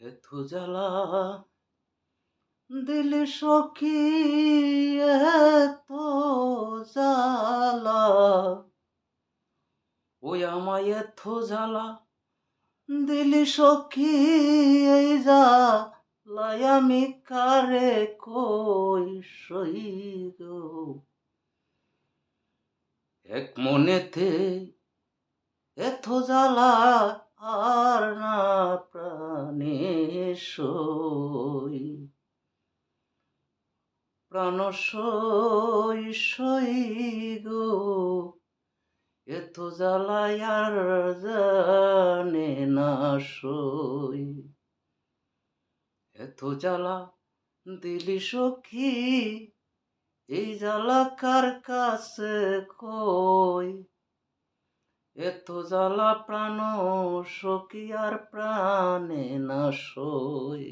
এত জ্বালা, দিল সখী এত জ্বালা। ওই আমায় এত জ্বালা, দিলি সখী, এই জ্বালাই আমি কারে কই সই এক মনেতে এত জ্বালা সই। প্রাণ সই সই গো, এত জ্বালাই আর জানে না সই। এত জ্বালা দিলি সখী, এই জ্বালা কার কাছে কই? এত জ্বালা প্রাণ সখী আর প্রাণে না সই।